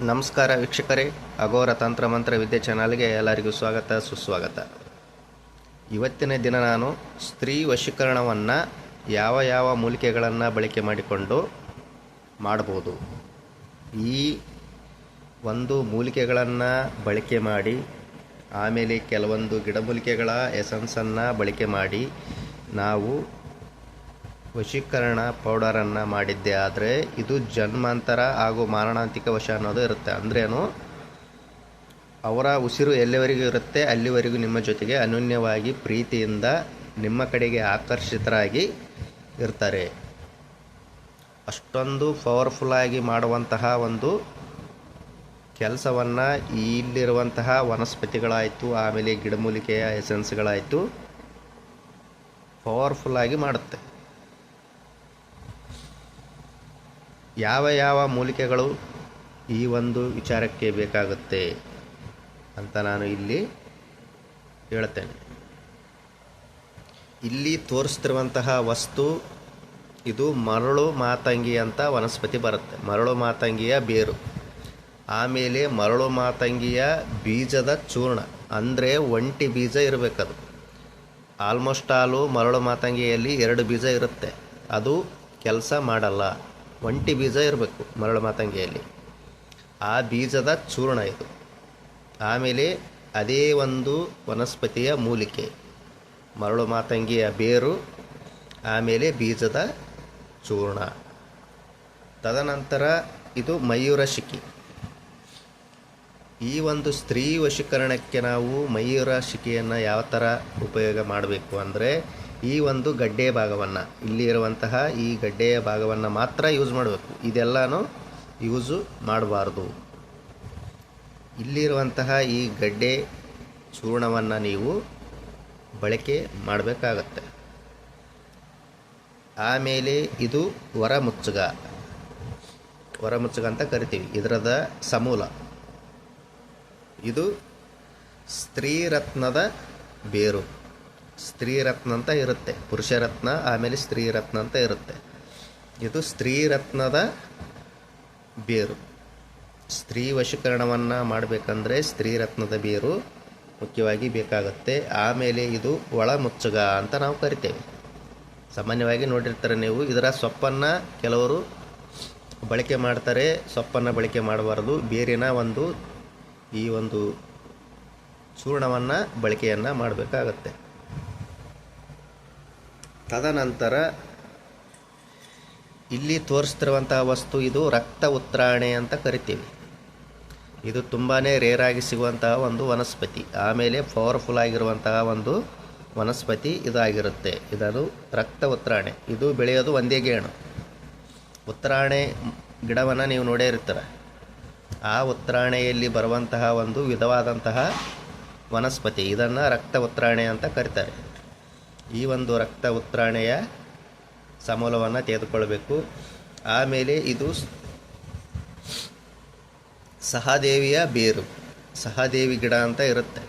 ನಮಸ್ಕಾರ ವೀಕ್ಷಕರೇ, ಅಘೋರ ತಂತ್ರ ಮಂತ್ರ ವಿದ್ಯೆ ಚಾನಲ್ಗೆ ಎಲ್ಲರಿಗೂ ಸ್ವಾಗತ, ಸುಸ್ವಾಗತ. ಇವತ್ತಿನ ದಿನ ನಾನು ಸ್ತ್ರೀ ವಶೀಕರಣವನ್ನು ಯಾವ ಯಾವ ಮೂಲಿಕೆಗಳನ್ನು ಬಳಕೆ ಮಾಡಿಕೊಂಡು ಮಾಡಬಹುದು ಈ ಒಂದು ಮೂಲಿಕೆಗಳನ್ನು ಬಳಕೆ ಮಾಡಿ, ಆಮೇಲೆ ಕೆಲವೊಂದು ಗಿಡಮೂಲಿಕೆಗಳ ಎಸೆನ್ಸನ್ನು ಬಳಕೆ ಮಾಡಿ, ನಾವು ವಶೀಕರಣ ಪೌಡರನ್ನು ಮಾಡಿದ್ದೆ, ಆದರೆ ಇದು ಜನ್ಮಾಂತರ ಹಾಗೂ ಮಾರಣಾಂತಿಕ ವಶ ಅನ್ನೋದು ಇರುತ್ತೆ. ಅಂದ್ರೇನು? ಅವರ ಉಸಿರು ಎಲ್ಲಿವರೆಗೂ ಇರುತ್ತೆ, ಅಲ್ಲಿವರೆಗೂ ನಿಮ್ಮ ಜೊತೆಗೆ ಅನನ್ಯವಾಗಿ ಪ್ರೀತಿಯಿಂದ ನಿಮ್ಮ ಕಡೆಗೆ ಆಕರ್ಷಿತರಾಗಿ ಇರ್ತಾರೆ. ಅಷ್ಟೊಂದು ಪವರ್ಫುಲ್ಲಾಗಿ ಮಾಡುವಂತಹ ಒಂದು ಕೆಲಸವನ್ನು ಇಲ್ಲಿರುವಂತಹ ವನಸ್ಪತಿಗಳಾಯಿತು, ಆಮೇಲೆ ಗಿಡಮೂಲಿಕೆಯ ಎಸೆನ್ಸ್ಗಳಾಯಿತು ಪವರ್ಫುಲ್ಲಾಗಿ ಮಾಡುತ್ತೆ. ಯಾವ ಯಾವ ಮೂಲಿಕೆಗಳು ಈ ಒಂದು ವಿಚಾರಕ್ಕೆ ಬೇಕಾಗುತ್ತೆ ಅಂತ ನಾನು ಇಲ್ಲಿ ಹೇಳ್ತೇನೆ ಇಲ್ಲಿ ತೋರಿಸ್ತಿರುವಂತಹ ವಸ್ತು ಇದು ಮರಳು ಮಾತಂಗಿ ಅಂತ ವನಸ್ಪತಿ ಬರುತ್ತೆ. ಮರಳು ಮಾತಂಗಿಯ ಬೇರು. ಆಮೇಲೆ ಮರಳು ಮಾತಂಗಿಯ ಬೀಜದ ಚೂರ್ಣ. ಅಂದರೆ ಒಂಟಿ ಬೀಜ ಇರಬೇಕದು. ಆಲ್ಮೋಸ್ಟ್ ಆಲು ಮರಳು ಮಾತಂಗಿಯಲ್ಲಿ ಎರಡು ಬೀಜ ಇರುತ್ತೆ. ಅದು ಕೆಲಸ ಮಾಡಲ್ಲ. ಒಂಟಿ ಬೀಜ ಇರಬೇಕು ಮರಳು ಮಾತಂಗಿಯಲ್ಲಿ. ಆ ಬೀಜದ ಚೂರ್ಣ ಇದು. ಆಮೇಲೆ ಅದೇ ಒಂದು ವನಸ್ಪತಿಯ ಮೂಲಿಕೆ. ಮರಳು ಮಾತಂಗಿಯ ಬೇರು, ಆಮೇಲೆ ಬೀಜದ ಚೂರ್ಣ. ತದನಂತರ ಇದು ಮಯೂರ ಶಿಖಿ. ಈ ಒಂದು ಸ್ತ್ರೀ ವಶೀಕರಣಕ್ಕೆ ನಾವು ಮಯೂರ ಶಿಖಿಯನ್ನು ಯಾವ ಥರ ಉಪಯೋಗ ಮಾಡಬೇಕು ಅಂದರೆ ಈ ಒಂದು ಗಡ್ಡೆಯ ಭಾಗವನ್ನು, ಇಲ್ಲಿ ಇರುವಂತಹ ಈ ಗಡ್ಡೆಯ ಭಾಗವನ್ನು ಮಾತ್ರ ಯೂಸ್ ಮಾಡಬೇಕು. ಇದೆಲ್ಲನೂ ಯೂಸು ಮಾಡಬಾರ್ದು. ಇಲ್ಲಿರುವಂತಹ ಈ ಗಡ್ಡೆ ಚೂರ್ಣವನ್ನು ನೀವು ಬಳಕೆ ಮಾಡಬೇಕಾಗತ್ತೆ. ಆಮೇಲೆ ಇದು ಹೊರಮುಚ್ಚುಗ ಹೊರಮುಚ್ಚುಗ ಅಂತ ಕರಿತೀವಿ. ಇದರದ ಸಮೂಲ. ಇದು ಸ್ತ್ರೀರತ್ನದ ಬೇರು. ಸ್ತ್ರೀರತ್ನ ಅಂತ ಇರುತ್ತೆ. ಪುರುಷರತ್ನ, ಆಮೇಲೆ ಸ್ತ್ರೀರತ್ನ ಅಂತ ಇರುತ್ತೆ. ಇದು ಸ್ತ್ರೀರತ್ನದ ಬೇರು. ಸ್ತ್ರೀ ವಶೀಕರಣವನ್ನು ಮಾಡಬೇಕಂದ್ರೆ ಸ್ತ್ರೀರತ್ನದ ಬೇರು ಮುಖ್ಯವಾಗಿ ಬೇಕಾಗುತ್ತೆ. ಆಮೇಲೆ ಇದು ಒಳ ಮುಚ್ಚುಗ ಅಂತ ನಾವು ಕರಿತೇವೆ. ಸಾಮಾನ್ಯವಾಗಿ ನೋಡಿರ್ತಾರೆ ನೀವು, ಇದರ ಸೊಪ್ಪನ್ನು ಕೆಲವರು ಬಳಕೆ ಮಾಡ್ತಾರೆ. ಸೊಪ್ಪನ್ನು ಬಳಕೆ ಮಾಡಬಾರ್ದು. ಬೇರಿನ ಒಂದು ಈ ಒಂದು ಚೂರ್ಣವನ್ನು ಬಳಕೆಯನ್ನು ಮಾಡಬೇಕಾಗತ್ತೆ. ತದನಂತರ ಇಲ್ಲಿ ತೋರಿಸ್ತಿರುವಂತಹ ವಸ್ತು ಇದು ರಕ್ತ ಉತ್ರಾಣೆ ಅಂತ ಕರಿತೀವಿ. ಇದು ತುಂಬಾ ರೇರಾಗಿ ಸಿಗುವಂತಹ ಒಂದು ವನಸ್ಪತಿ. ಆಮೇಲೆ ಪವರ್ಫುಲ್ ಆಗಿರುವಂತಹ ಒಂದು ವನಸ್ಪತಿ ಇದಾಗಿರುತ್ತೆ. ಇದನ್ನು ರಕ್ತ ಉತ್ರಾಣೆ ಇದು ಬೆಳೆಯೋದು ಒಂದೇ ಗೇಣು. ಉತ್ರಾಣೆ ಗಿಡವನ್ನು ನೀವು ನೋಡೇ ಇರ್ತೀರ. ಆ ಉತ್ರಾಣೆಯಲ್ಲಿ ಬರುವಂತಹ ಒಂದು ವಿಧವಾದಂತಹ ವನಸ್ಪತಿ ಇದನ್ನು ರಕ್ತ ಉತ್ರಾಣೆ ಅಂತ ಕರೀತಾರೆ. ಈ ಒಂದು ರಕ್ತ ಉತ್ರಾಣೆಯ ಸಮೂಲವನ್ನು ತೆಗೆದುಕೊಳ್ಬೇಕು. ಆಮೇಲೆ ಇದು ಸಹದೇವಿಯ ಬೇರು. ಸಹದೇವಿ ಗಿಡ ಅಂತ ಇರುತ್ತೆ.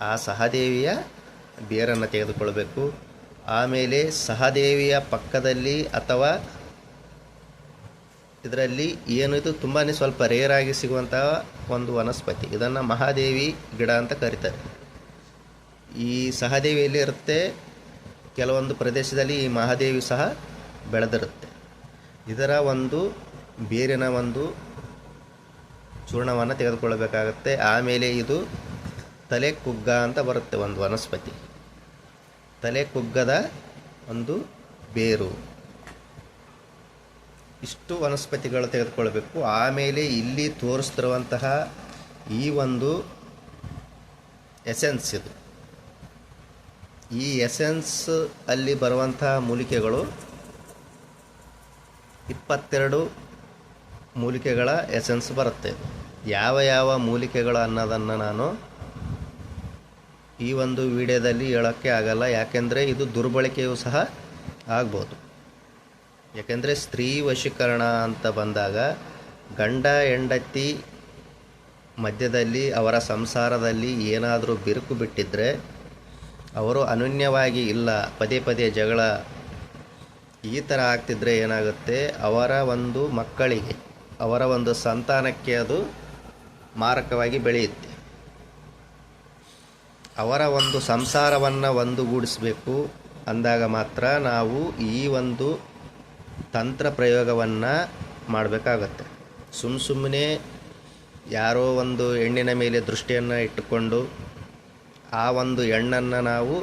ಆ ಸಹದೇವಿಯ ಬೇರನ್ನು ತೆಗೆದುಕೊಳ್ಬೇಕು. ಆಮೇಲೆ ಸಹದೇವಿಯ ಪಕ್ಕದಲ್ಲಿ ಅಥವಾ ಇದರಲ್ಲಿ ಏನಿದು ತುಂಬಾ ಸ್ವಲ್ಪ ರೇರಾಗಿ ಸಿಗುವಂತಹ ಒಂದು ವನಸ್ಪತಿ. ಇದನ್ನು ಮಹಾದೇವಿ ಗಿಡ ಅಂತ ಕರೀತಾರೆ. ಈ ಸಹದೇವಿಯಲ್ಲಿ ಇರುತ್ತೆ. ಕೆಲವೊಂದು ಪ್ರದೇಶದಲ್ಲಿ ಈ ಮಹಾದೇವಿ ಸಹ ಬೆಳೆದಿರುತ್ತೆ. ಇದರ ಒಂದು ಬೇರಿನ ಒಂದು ಚೂರ್ಣವನ್ನು ತೆಗೆದುಕೊಳ್ಳಬೇಕಾಗತ್ತೆ. ಆಮೇಲೆ ಇದು ತಲೆ ಕುಗ್ಗ ಅಂತ ಬರುತ್ತೆ ಒಂದು ವನಸ್ಪತಿ. ತಲೆ ಕುಗ್ಗದ ಒಂದು ಬೇರು. ಇಷ್ಟು ವನಸ್ಪತಿಗಳು ತೆಗೆದುಕೊಳ್ಬೇಕು. ಆಮೇಲೆ ಇಲ್ಲಿ ತೋರಿಸ್ತಿರುವಂತಹ ಈ ಒಂದು ಎಸೆನ್ಸ್ ಇದು. ಈ ಎಸೆನ್ಸ್ ಅಲ್ಲಿ ಬರುವಂಥ ಮೂಲಿಕೆಗಳು ಇಪ್ಪತ್ತೆರಡು ಮೂಲಿಕೆಗಳ ಎಸೆನ್ಸ್ ಬರುತ್ತೆ. ಯಾವ ಯಾವ ಮೂಲಿಕೆಗಳು ಅನ್ನೋದನ್ನು ನಾನು ಈ ಒಂದು ವಿಡಿಯೋದಲ್ಲಿ ಹೇಳೋಕ್ಕೆ ಆಗಲ್ಲ. ಯಾಕೆಂದರೆ ಇದು ದುರ್ಬಳಕೆಯೂ ಸಹ ಆಗ್ಬೋದು. ಯಾಕೆಂದರೆ ಸ್ತ್ರೀ ವಶೀಕರಣ ಅಂತ ಬಂದಾಗ ಗಂಡ, ಹೆಂಡತಿ ಮಧ್ಯದಲ್ಲಿ ಅವರ ಸಂಸಾರದಲ್ಲಿ ಏನಾದರೂ ಬಿರುಕು ಬಿಟ್ಟಿದ್ದರೆ ಅವರು ಅನನ್ಯವಾಗಿ ಇಲ್ಲ. ಪದೇ ಪದೇ ಜಗಳ. ಈ ಥರ ಆಗ್ತಿದ್ರೆ ಏನಾಗುತ್ತೆ? ಅವರ ಒಂದು ಮಕ್ಕಳಿಗೆ, ಅವರ ಒಂದು ಸಂತಾನಕ್ಕೆ ಅದು ಮಾರಕವಾಗಿ ಬೆಳೆಯುತ್ತೆ. ಅವರ ಒಂದು ಸಂಸಾರವನ್ನು ಒಂದುಗೂಡಿಸಬೇಕು ಅಂದಾಗ ಮಾತ್ರ ನಾವು ಈ ಒಂದು ತಂತ್ರ ಪ್ರಯೋಗವನ್ನು ಮಾಡಬೇಕಾಗತ್ತೆ. ಸುಮ್ಮ ಸುಮ್ಮನೆ ಯಾರೋ ಒಂದು ಹೆಣ್ಣಿನ ಮೇಲೆ ದೃಷ್ಟಿಯನ್ನು ಇಟ್ಟುಕೊಂಡು ಆ ಒಂದು ಹೆಣ್ಣನ್ನು ನಾವು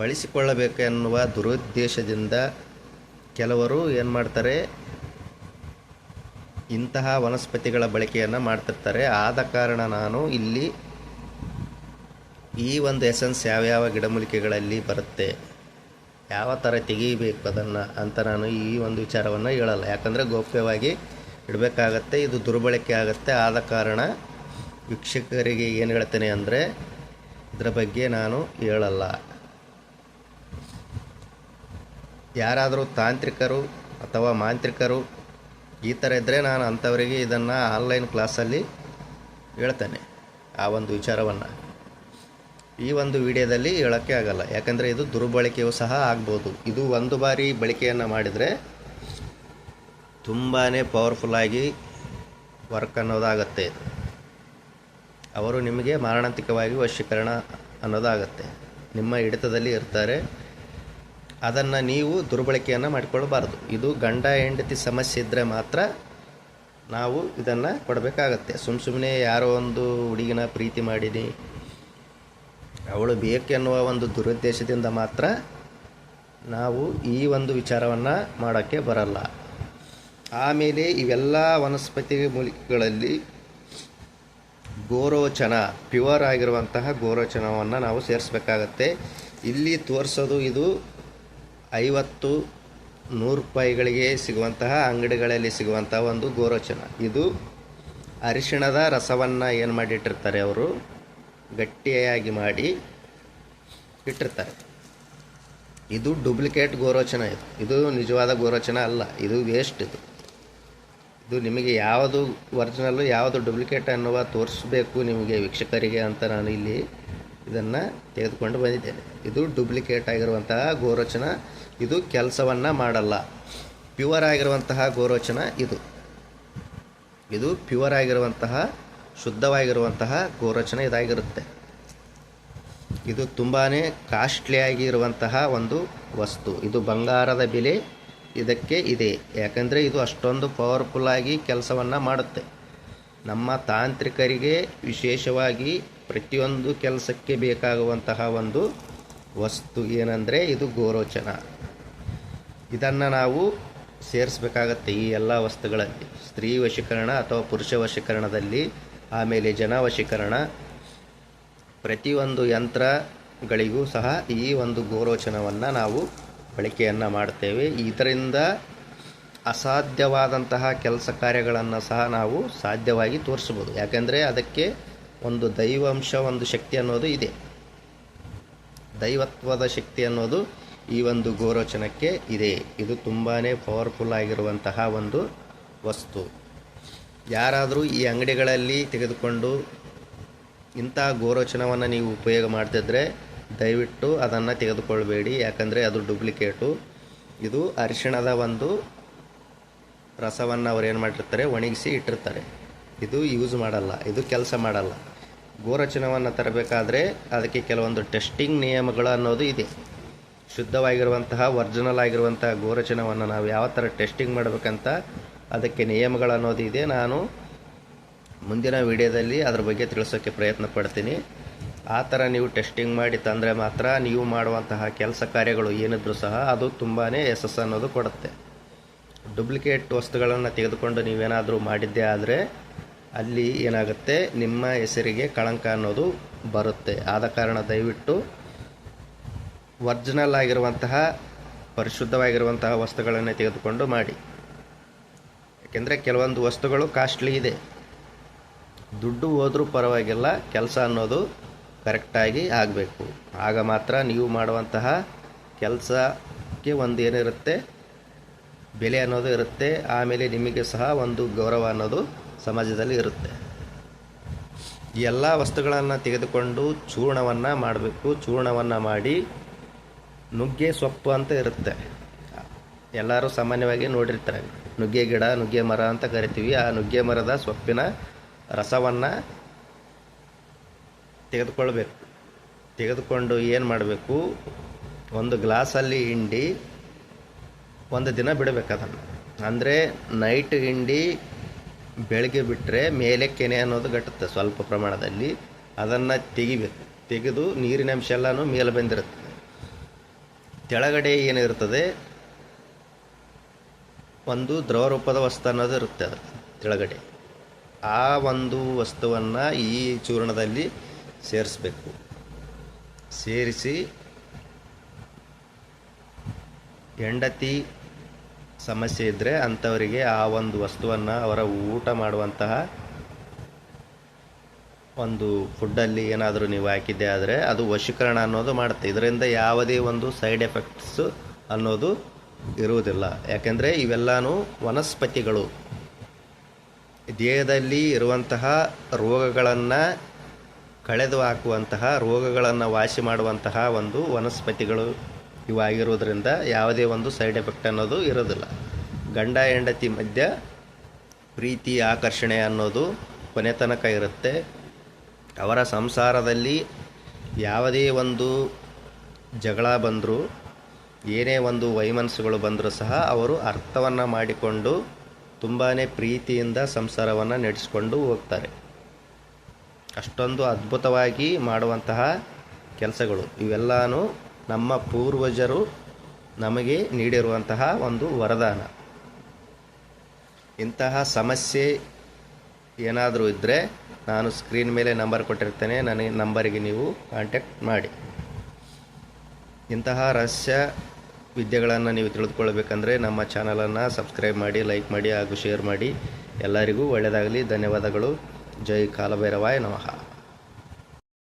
ಬಳಸಿಕೊಳ್ಳಬೇಕೆನ್ನುವ ದುರುದ್ದೇಶದಿಂದ ಕೆಲವರು ಏನು ಮಾಡ್ತಾರೆ, ಇಂತಹ ವನಸ್ಪತಿಗಳ ಬಳಕೆಯನ್ನು ಮಾಡ್ತಿರ್ತಾರೆ. ಆದ ಕಾರಣ ನಾನು ಇಲ್ಲಿ ಈ ಒಂದು ಎಸೆನ್ಸ್ ಯಾವ್ಯಾವ ಗಿಡಮೂಲಿಕೆಗಳಲ್ಲಿ ಬರುತ್ತೆ, ಯಾವ ಥರ ತೆಗೀಬೇಕು ಅದನ್ನು ಅಂತ ನಾನು ಈ ಒಂದು ವಿಚಾರವನ್ನು ಹೇಳಲ್ಲ. ಯಾಕಂದರೆ ಗೌಪ್ಯವಾಗಿ ಇಡಬೇಕಾಗತ್ತೆ, ಇದು ದುರ್ಬಳಕೆ ಆಗುತ್ತೆ. ಆದ ಕಾರಣ ವೀಕ್ಷಕರಿಗೆ ಏನು ಹೇಳ್ತೇನೆ ಅಂದರೆ ಇದರ ಬಗ್ಗೆ ನಾನು ಹೇಳಲ್ಲ. ಯಾರಾದರೂ ತಾಂತ್ರಿಕರು ಅಥವಾ ಮಾಂತ್ರಿಕರು ಈ ಥರ ಇದ್ದರೆ ನಾನು ಅಂಥವರಿಗೆ ಇದನ್ನು ಆನ್ಲೈನ್ ಕ್ಲಾಸಲ್ಲಿ ಹೇಳ್ತೇನೆ, ಆ ಒಂದು ವಿಚಾರವನ್ನು. ಈ ಒಂದು ವಿಡಿಯೋದಲ್ಲಿ ಹೇಳೋಕ್ಕೆ ಆಗಲ್ಲ. ಯಾಕಂದರೆ ಇದು ದುರ್ಬಳಕೆಯೂ ಸಹ ಆಗ್ಬೋದು. ಇದು ಒಂದು ಬಾರಿ ಬಳಕೆಯನ್ನು ಮಾಡಿದರೆ ತುಂಬಾ ಪವರ್ಫುಲ್ಲಾಗಿ ವರ್ಕ್ ಅನ್ನೋದಾಗತ್ತೆ. ಅವರು ನಿಮಗೆ ಮಾರಣಾಂತಿಕವಾಗಿ ವಶೀಕರಣ ಅನ್ನೋದಾಗತ್ತೆ. ನಿಮ್ಮ ಹಿಡಿತದಲ್ಲಿ ಇರ್ತಾರೆ. ಅದನ್ನು ನೀವು ದುರ್ಬಳಕೆಯನ್ನು ಮಾಡಿಕೊಳ್ಳಬಾರದು. ಇದು ಗಂಡ ಹೆಂಡತಿ ಸಮಸ್ಯೆ ಇದ್ದರೆ ಮಾತ್ರ ನಾವು ಇದನ್ನು ಕೊಡಬೇಕಾಗತ್ತೆ. ಸುಮ್ಮ ಸುಮ್ಮನೆ ಯಾರೋ ಒಂದು ಹುಡುಗಿನ ಪ್ರೀತಿ ಮಾಡೀನಿ ಅವಳು ಬೇಕೆನ್ನುವ ಒಂದು ದುರುದ್ದೇಶದಿಂದ ಮಾತ್ರ ನಾವು ಈ ಒಂದು ವಿಚಾರವನ್ನು ಮಾಡೋಕ್ಕೆ ಬರಲ್ಲ. ಆಮೇಲೆ ಇವೆಲ್ಲ ವನಸ್ಪತಿ ಮೂಲಿಕೆಗಳಲ್ಲಿ ಗೋರೋಚನ ಪ್ಯೂರ್ ಆಗಿರುವಂತಹ ಗೋರೋಚನವನ್ನು ನಾವು ಸೇರಿಸ್ಬೇಕಾಗತ್ತೆ. ಇಲ್ಲಿ ತೋರಿಸೋದು ಇದು ಐವತ್ತು ನೂರು ರೂಪಾಯಿಗಳಿಗೆ ಸಿಗುವಂತಹ, ಅಂಗಡಿಗಳಲ್ಲಿ ಸಿಗುವಂತಹ ಒಂದು ಗೋರೋಚನ. ಇದು ಅರಿಶಿಣದ ರಸವನ್ನು ಏನು ಮಾಡಿಟ್ಟಿರ್ತಾರೆ ಅವರು? ಗಟ್ಟಿಯಾಗಿ ಮಾಡಿ ಇಟ್ಟಿರ್ತಾರೆ. ಇದು ಡೂಪ್ಲಿಕೇಟ್ ಗೋರೋಚನ ಇದು. ಇದು ನಿಜವಾದ ಗೋರೋಚನ ಅಲ್ಲ. ಇದು ವೇಸ್ಟ್ ಇದು. ಇದು ನಿಮಗೆ ಯಾವುದು ಒರಿಜಿನಲ್ಲು ಯಾವುದು ಡೂಪ್ಲಿಕೇಟ್ ಅನ್ನುವ ತೋರಿಸಬೇಕು ನಿಮಗೆ ವೀಕ್ಷಕರಿಗೆ ಅಂತ ನಾನು ಇಲ್ಲಿ ಇದನ್ನು ತೆಗೆದುಕೊಂಡು ಬಂದಿದ್ದೇನೆ. ಇದು ಡೂಪ್ಲಿಕೇಟ್ ಆಗಿರುವಂತಹ ಗೋರೋಚನ. ಇದು ಕೆಲಸವನ್ನು ಮಾಡಲ್ಲ. ಪ್ಯೂರ್ ಆಗಿರುವಂತಹ ಗೋರೋಚನ ಇದು. ಇದು ಪ್ಯೂರ್ ಆಗಿರುವಂತಹ, ಶುದ್ಧವಾಗಿರುವಂತಹ ಗೋರೋಚನ ಇದಾಗಿರುತ್ತೆ. ಇದು ತುಂಬಾ ಕಾಸ್ಟ್ಲಿ ಆಗಿರುವಂತಹ ಒಂದು ವಸ್ತು. ಇದು ಬಂಗಾರದ ಬೆಲೆ ಇದಕ್ಕೆ ಇದೆ. ಯಾಕಂದರೆ ಇದು ಅಷ್ಟೊಂದು ಪವರ್ಫುಲ್ಲಾಗಿ ಕೆಲಸವನ್ನು ಮಾಡುತ್ತೆ. ನಮ್ಮ ತಾಂತ್ರಿಕರಿಗೆ ವಿಶೇಷವಾಗಿ ಪ್ರತಿಯೊಂದು ಕೆಲಸಕ್ಕೆ ಬೇಕಾಗುವಂತಹ ಒಂದು ವಸ್ತು ಏನಂದರೆ ಇದು ಗೋರೋಚನ. ಇದನ್ನು ನಾವು ಸೇರಿಸ್ಬೇಕಾಗತ್ತೆ ಈ ಎಲ್ಲ ವಸ್ತುಗಳಲ್ಲಿ. ಸ್ತ್ರೀ ವಶೀಕರಣ ಅಥವಾ ಪುರುಷ ವಶೀಕರಣದಲ್ಲಿ, ಆಮೇಲೆ ಜನ ವಶೀಕರಣ. ಪ್ರತಿಯೊಂದು ಯಂತ್ರಗಳಿಗೂ ಸಹ ಈ ಒಂದು ಗೋರೋಚನವನ್ನು ನಾವು ಬಳಕೆಯನ್ನು ಮಾಡ್ತೇವೆ. ಇದರಿಂದ ಅಸಾಧ್ಯವಾದಂತಹ ಕೆಲಸ ಕಾರ್ಯಗಳನ್ನು ಸಹ ನಾವು ಸಾಧ್ಯವಾಗಿ ತೋರಿಸ್ಬೋದು ಯಾಕೆಂದರೆ ಅದಕ್ಕೆ ಒಂದು ದೈವಾಂಶ ಒಂದು ಶಕ್ತಿ ಅನ್ನೋದು ಇದೆ. ದೈವತ್ವದ ಶಕ್ತಿ ಅನ್ನೋದು ಈ ಒಂದು ಗೋರೋಚನಕ್ಕೆ ಇದೆ. ಇದು ತುಂಬಾ ಪವರ್ಫುಲ್ ಆಗಿರುವಂತಹ ಒಂದು ವಸ್ತು. ಯಾರಾದರೂ ಈ ಅಂಗಡಿಗಳಲ್ಲಿ ತೆಗೆದುಕೊಂಡು ಇಂಥ ಗೋರೋಚನವನ್ನು ನೀವು ಉಪಯೋಗ ಮಾಡ್ತಿದ್ರೆ ದಯವಿಟ್ಟು ಅದನ್ನು ತೆಗೆದುಕೊಳ್ಬೇಡಿ. ಯಾಕಂದರೆ ಅದು ಡೂಪ್ಲಿಕೇಟು ಇದು ಅರಿಶಿಣದ ಒಂದು ರಸವನ್ನು ಅವ್ರು ಏನು ಮಾಡಿರ್ತಾರೆ, ಒಣಗಿಸಿ ಇಟ್ಟಿರ್ತಾರೆ. ಇದು ಯೂಸ್ ಮಾಡಲ್ಲ, ಇದು ಕೆಲಸ ಮಾಡಲ್ಲ. ಗೋರಚನವನ್ನು ತರಬೇಕಾದ್ರೆ ಅದಕ್ಕೆ ಕೆಲವೊಂದು ಟೆಸ್ಟಿಂಗ್ ನಿಯಮಗಳು ಅನ್ನೋದು ಇದೆ. ಶುದ್ಧವಾಗಿರುವಂತಹ ಒರಿಜಿನಲ್ ಆಗಿರುವಂತಹ ಗೋರಚನವನ್ನು ನಾವು ಯಾವ ಥರ ಟೆಸ್ಟಿಂಗ್ ಮಾಡಬೇಕಂತ ಅದಕ್ಕೆ ನಿಯಮಗಳು ಅನ್ನೋದು ಇದೆ. ನಾನು ಮುಂದಿನ ವಿಡಿಯೋದಲ್ಲಿ ಅದರ ಬಗ್ಗೆ ತಿಳಿಸೋಕ್ಕೆ ಪ್ರಯತ್ನ ಪಡ್ತೀನಿ. ಆ ಥರ ನೀವು ಟೆಸ್ಟಿಂಗ್ ಮಾಡಿ ತಂದರೆ ಮಾತ್ರ ನೀವು ಮಾಡುವಂತಹ ಕೆಲಸ ಕಾರ್ಯಗಳು ಏನಿದ್ರೂ ಸಹ ಅದು ತುಂಬಾ ಯಶಸ್ಸು ಅನ್ನೋದು ಕೊಡುತ್ತೆ. ಡೂಪ್ಲಿಕೇಟ್ ವಸ್ತುಗಳನ್ನು ತೆಗೆದುಕೊಂಡು ನೀವೇನಾದರೂ ಮಾಡಿದ್ದೇ ಆದರೆ ಅಲ್ಲಿ ಏನಾಗುತ್ತೆ? ನಿಮ್ಮ ಹೆಸರಿಗೆ ಕಳಂಕ ಅನ್ನೋದು ಬರುತ್ತೆ. ಆದ ಕಾರಣ ದಯವಿಟ್ಟು ಒರ್ಜಿನಲ್ ಆಗಿರುವಂತಹ, ಪರಿಶುದ್ಧವಾಗಿರುವಂತಹ ವಸ್ತುಗಳನ್ನೇ ತೆಗೆದುಕೊಂಡು ಮಾಡಿ. ಯಾಕೆಂದರೆ ಕೆಲವೊಂದು ವಸ್ತುಗಳು ಕಾಸ್ಟ್ಲಿ ಇದೆ. ದುಡ್ಡು ಹೋದರೂ ಪರವಾಗಿಲ್ಲ, ಕೆಲಸ ಅನ್ನೋದು ಕರೆಕ್ಟಾಗಿ ಆಗಬೇಕು. ಆಗ ಮಾತ್ರ ನೀವು ಮಾಡುವಂತಹ ಕೆಲಸಕ್ಕೆ ಒಂದು ಏನಿರುತ್ತೆ, ಬೆಲೆ ಅನ್ನೋದು ಇರುತ್ತೆ, ಆಮೇಲೆ ನಿಮಗೆ ಸಹ ಒಂದು ಗೌರವ ಅನ್ನೋದು ಸಮಾಜದಲ್ಲಿ ಇರುತ್ತೆ. ಎಲ್ಲ ವಸ್ತುಗಳನ್ನು ತೆಗೆದುಕೊಂಡು ಚೂರ್ಣವನ್ನು ಮಾಡಬೇಕು. ಚೂರ್ಣವನ್ನು ಮಾಡಿ ನುಗ್ಗೆ ಸೊಪ್ಪು ಅಂತ ಇರುತ್ತೆ. ಎಲ್ಲರೂ ಸಾಮಾನ್ಯವಾಗಿ ನೋಡಿರ್ತಾರೆ. ನುಗ್ಗೆ ಗಿಡ, ನುಗ್ಗೆ ಮರ ಅಂತ ಕರಿತೀವಿ. ಆ ನುಗ್ಗೆ ಮರದ ಸೊಪ್ಪಿನ ರಸವನ್ನು ತೆಗೆದುಕೊಳ್ಬೇಕು. ತೆಗೆದುಕೊಂಡು ಏನು ಮಾಡಬೇಕು? ಒಂದು ಗ್ಲಾಸಲ್ಲಿ ಹಿಂಡಿ, ಒಂದು ದಿನ ಬಿಡಬೇಕು ಅದನ್ನು. ಅಂದರೆ ನೈಟ್ ಹಿಂಡಿ ಬೆಳಗ್ಗೆ ಬಿಟ್ಟರೆ ಮೇಲೆ ಕೆನೆ ಅನ್ನೋದು ಗಟ್ಟುತ್ತೆ ಸ್ವಲ್ಪ ಪ್ರಮಾಣದಲ್ಲಿ. ಅದನ್ನು ತೆಗಿಬೇಕು. ತೆಗೆದು ನೀರಿನ ಅಂಶ ಎಲ್ಲನೂ ಮೇಲೆ ಬಂದಿರುತ್ತೆ. ಕೆಳಗಡೆ ಏನಿರ್ತದೆ? ಒಂದು ದ್ರವ ರೂಪದ ವಸ್ತು ಅನ್ನೋದು ಇರುತ್ತೆ ಅದು ಕೆಳಗಡೆ. ಆ ಒಂದು ವಸ್ತುವನ್ನು ಈ ಚೂರ್ಣದಲ್ಲಿ ಸೇರಿಸ್ಬೇಕು. ಸೇರಿಸಿ ಹೆಂಡತಿ ಸಮಸ್ಯೆ ಇದ್ದರೆ ಅಂಥವರಿಗೆ ಆ ಒಂದು ವಸ್ತುವನ್ನು ಅವರ ಊಟ ಮಾಡುವಂತಹ ಒಂದು ಫುಡ್ಡಲ್ಲಿ ಏನಾದರೂ ನೀವು ಹಾಕಿದ್ದೆ ಆದರೆ ಅದು ವಶೀಕರಣ ಅನ್ನೋದು ಮಾಡುತ್ತೆ. ಇದರಿಂದ ಯಾವುದೇ ಒಂದು ಸೈಡ್ ಎಫೆಕ್ಟ್ಸು ಅನ್ನೋದು ಇರುವುದಿಲ್ಲ. ಯಾಕೆಂದರೆ ಇವೆಲ್ಲನೂ ವನಸ್ಪತಿಗಳು. ದೇಹದಲ್ಲಿ ಇರುವಂತಹ ರೋಗಗಳನ್ನು ಕಳೆದು ಹಾಕುವಂತಹ ರೋಗಗಳನ್ನು ವಾಸಿ ಮಾಡುವಂತಹ ಒಂದು ವನಸ್ಪತಿಗಳು ಇವಾಗಿರೋದ್ರಿಂದ ಯಾವುದೇ ಒಂದು ಸೈಡ್ ಎಫೆಕ್ಟ್ ಅನ್ನೋದು ಇರೋದಿಲ್ಲ ಗಂಡ, ಹೆಂಡತಿ ಮಧ್ಯ ಪ್ರೀತಿ, ಆಕರ್ಷಣೆ ಅನ್ನೋದು ಕೊನೆ ತನಕ ಇರುತ್ತೆ. ಅವರ ಸಂಸಾರದಲ್ಲಿ ಯಾವುದೇ ಒಂದು ಜಗಳ ಬಂದರೂ, ಏನೇ ಒಂದು ವೈಮನಸ್ಸುಗಳು ಬಂದರೂ ಸಹ ಅವರು ಅರ್ಥವನ್ನು ಮಾಡಿಕೊಂಡು ತುಂಬಾ ಪ್ರೀತಿಯಿಂದ ಸಂಸಾರವನ್ನು ನಡೆಸಿಕೊಂಡು ಹೋಗ್ತಾರೆ. ಅಷ್ಟೊಂದು ಅದ್ಭುತವಾಗಿ ಮಾಡುವಂತಹ ಕೆಲಸಗಳು. ಇವೆಲ್ಲನೂ ನಮ್ಮ ಪೂರ್ವಜರು ನಮಗೆ ನೀಡಿರುವಂತಹ ಒಂದು ವರದಾನ. ಇಂತಹ ಸಮಸ್ಯೆ ಏನಾದರೂ ಇದ್ದರೆ ನಾನು ಸ್ಕ್ರೀನ್ ಮೇಲೆ ನಂಬರ್ ಕೊಟ್ಟಿರ್ತೇನೆ. ನನಗೆ ನಂಬರಿಗೆ ನೀವು ಕಾಂಟ್ಯಾಕ್ಟ್ ಮಾಡಿ. ಇಂತಹ ರಹಸ್ಯ ವಿದ್ಯೆಗಳನ್ನು ನೀವು ತಿಳಿದುಕೊಳ್ಳಬೇಕಂದ್ರೆ ನಮ್ಮ ಚಾನಲನ್ನು ಸಬ್ಸ್ಕ್ರೈಬ್ ಮಾಡಿ, ಲೈಕ್ ಮಾಡಿ ಹಾಗೂ ಶೇರ್ ಮಾಡಿ. ಎಲ್ಲರಿಗೂ ಒಳ್ಳೆಯದಾಗಲಿ. ಧನ್ಯವಾದಗಳು. జై కాలభైరవాయ నమ.